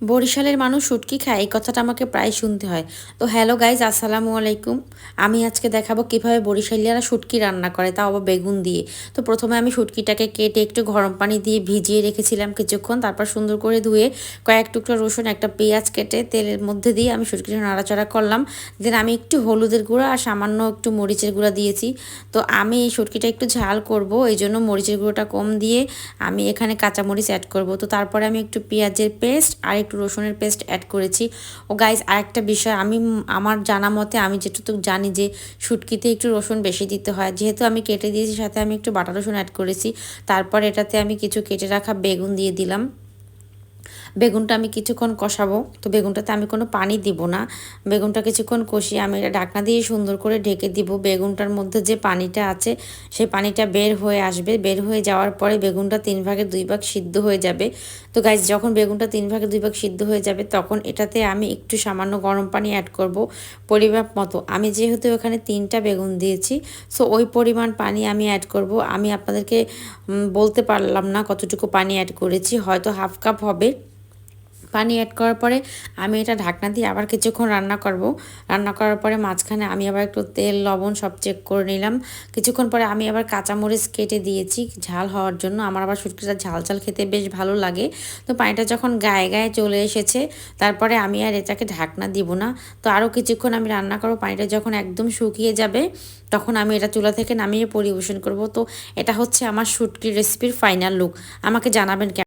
বরিশালের মানুষ শুটকি খায়, এই কথাটা আমাকে প্রায় শুনতে হয়। তো হ্যালো গাইজ, আসসালামু আলাইকুম। আমি আজকে দেখাবো কীভাবে বরিশালিয়ারা শুটকি রান্না করে, তাও আবার বেগুন দিয়ে। তো প্রথমে আমি শুটকিটাকে কেটে একটু গরম পানি দিয়ে ভিজিয়ে রেখেছিলাম কিছুক্ষণ, তারপর সুন্দর করে ধুয়ে কয়েক টুকরো রসুন, একটা পেঁয়াজ কেটে তেলের মধ্যে দিয়ে আমি শুটকিটা নাড়াচাড়া করলাম। দেন আমি একটু হলুদের গুঁড়া আর সামান্য একটু মরিচের গুঁড়া দিয়েছি। তো আমি এই শুটকিটা একটু ঝাল করব, এই জন্য মরিচের গুঁড়োটা কম দিয়ে আমি এখানে কাঁচামরিচ অ্যাড করব। তো তারপরে আমি একটু পেঁয়াজের পেস্ট আর একটু রসুনের পেস্ট অ্যাড করেছি। ও গাইজ আরেকটা বিষয়, আমি আমার জানা মতে আমি যেটুকু জানি যে শুটকিতে একটু রসুন বেশি দিতে হয়। যেহেতু আমি কেটে দিয়েছি, সাথে আমি একটু বাটা রসুন অ্যাড করেছি, তারপর এটাতে আমি কিছু কেটে রাখা বেগুন দিয়ে দিলাম। বেগুনটা আমি কিছুক্ষণ কষাবো। তো বেগুনটাতে আমি কোনো পানি দিব না। বেগুনটা কিছুক্ষণ কষিয়ে আমি এটা ঢাকনা দিয়ে সুন্দর করে ঢেকে দিব। বেগুনটার মধ্যে যে পানিটা আছে, সেই পানিটা বের হয়ে আসবে। বের হয়ে যাওয়ার পরে বেগুনটা তিন ভাগে দুই ভাগ সিদ্ধ হয়ে যাবে। তো গাইজ যখন বেগুনটা তিন ভাগে দুই ভাগ সিদ্ধ হয়ে যাবে, তখন এটাতে আমি একটু সামান্য গরম পানি অ্যাড করব পরিমাপ মতো। আমি যেহেতু ওখানে তিনটা বেগুন দিয়েছি সো ওই পরিমাণ পানি আমি অ্যাড করব। আমি আপনাদেরকে বলতে পারলাম না কতটুকু পানি অ্যাড করেছি। হয়তো হাফ কাপ হবে। পানি অ্যাড করার পরে আমি এটা ঢাকনা দিয়ে আবার কিছুক্ষণ রান্না করব। রান্না করার পরে মাঝখানে আমি আবার একটু তেল, লবণ সব চেক করে নিলাম। কিছুক্ষণ পরে আমি আবার কাঁচামরিচ কেটে দিয়েছি ঝাল হওয়ার জন্য। আমার আবার শুটকিটা ঝাল ঝাল খেতে বেশ ভালো লাগে। তো পানিটা যখন গায়ে গায়ে চলে এসেছে, তারপরে আমি আর এটাকে ঢাকনা দিব না। তো আরও কিছুক্ষণ আমি রান্না করব। পানিটা যখন একদম শুকিয়ে যাবে, তখন আমি এটা চুলা থেকে নামিয়ে পরিবেশন করব। তো এটা হচ্ছে আমার শুটকির রেসিপির ফাইনাল লুক আমাকে জানাবেন